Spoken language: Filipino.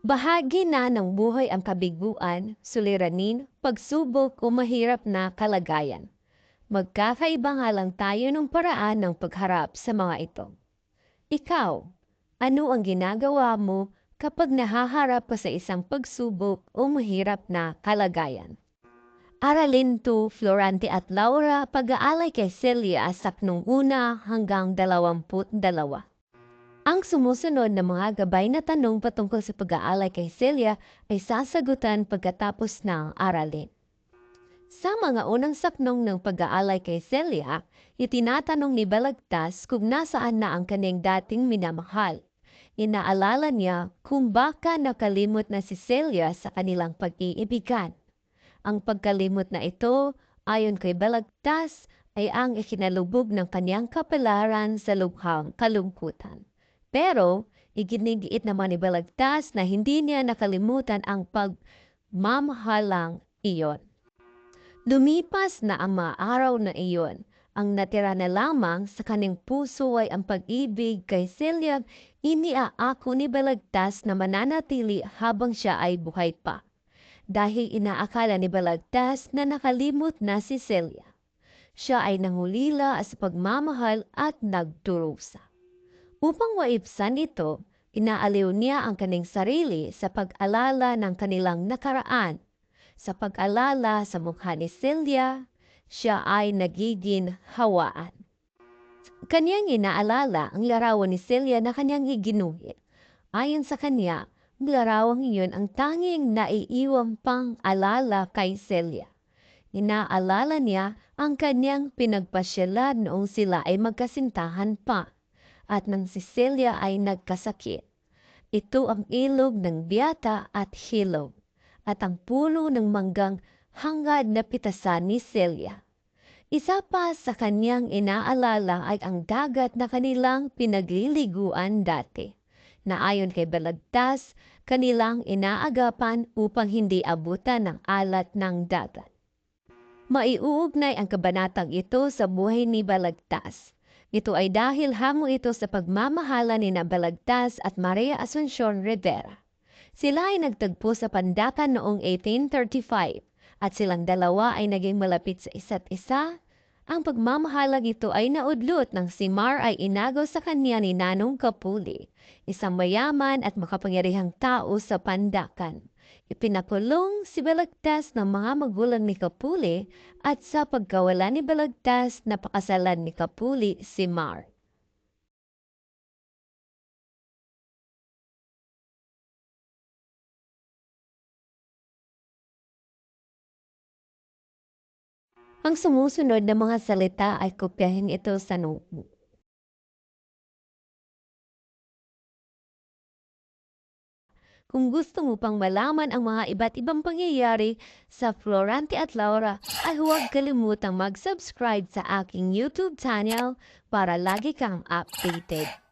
Bahagi na ng buhay ang kabiguan, suliranin, pagsubok o mahirap na kalagayan. Magkakaiba nga lang tayo ng paraan ng pagharap sa mga ito. Ikaw, ano ang ginagawa mo kapag nahaharap ka sa isang pagsubok o mahirap na kalagayan? Aralin to Florante at Laura pag-aalay kay Celia sa una hanggang dalawamput dalawa. Ang sumusunod na mga gabay na tanong patungkol sa pag-aalay kay Celia ay sasagutan pagkatapos ng aralin. Sa mga unang saknong ng pag-aalay kay Celia, itinatanong ni Balagtas kung nasaan na ang kanyang dating minamahal. Inaalala niya kung baka nakalimot na si Celia sa kanilang pag-iibigan. Ang pagkalimot na ito, ayon kay Balagtas, ay ang ikinalubog ng kanyang kapalaran sa lubhang kalungkutan. Pero, iginigiit naman ni Balagtas na hindi niya nakalimutan ang pagmamahalang iyon. Lumipas na ang mga araw na iyon. Ang natira na lamang sa kanyang puso ay ang pag-ibig kay Celia. Iniaako ni Balagtas na mananatili habang siya ay buhay pa. Dahil inaakala ni Balagtas na nakalimot na si Celia. Siya ay nangulila sa pagmamahal at nagturusa. Upang waipsan ito, inaaliw niya ang kanyang sarili sa pag-alala ng kanilang nakaraan. Sa pag-alala sa mukha ni Celia, siya ay nagiging hawaan. Kanyang inaalala ang larawan ni Celia na kanyang iginuhit. Ayon sa kanya, ang larawang iyon ang tanging naiiwang pang alala kay Celia. Inaalala niya ang kanyang pinagpasyalan noong sila ay magkasintahan pa at nang si Celia ay nagkasakit. Ito ang ilog ng biyata at hilog at ang puno ng manggang hangad na pitasan ni Celia. Isa pa sa kanyang inaalala ay ang dagat na kanilang pinagliliguan dati, na ayon kay Balagtas, kanilang inaagapan upang hindi abutan ng alat ng dagat. Maiuugnay ang kabanatang ito sa buhay ni Balagtas. Ito ay dahil hango ito sa pagmamahala ni Balagtas at Maria Asuncion Rivera. Sila ay nagtagpo sa Pandakan noong 1835 at silang dalawa ay naging malapit sa isa't isa. Ang pagmamahalag ito ay naudlot nang si Mar ay inagaw sa kanya ni Nanong Kapuli, isang mayaman at makapangyarihang tao sa Pandakan. Ipinakulong si Balagtas ng mga magulang ni Kapuli at sa pagkawala ni Balagtas napakasalan ni Kapuli si Mar. Ang sumusunod na mga salita ay kopyahin ito sa notebook. Kung gusto mo pang malaman ang mga iba't ibang pangyayari sa Florante at Laura, ay huwag kalimutang mag-subscribe sa aking YouTube channel para lagi kang updated.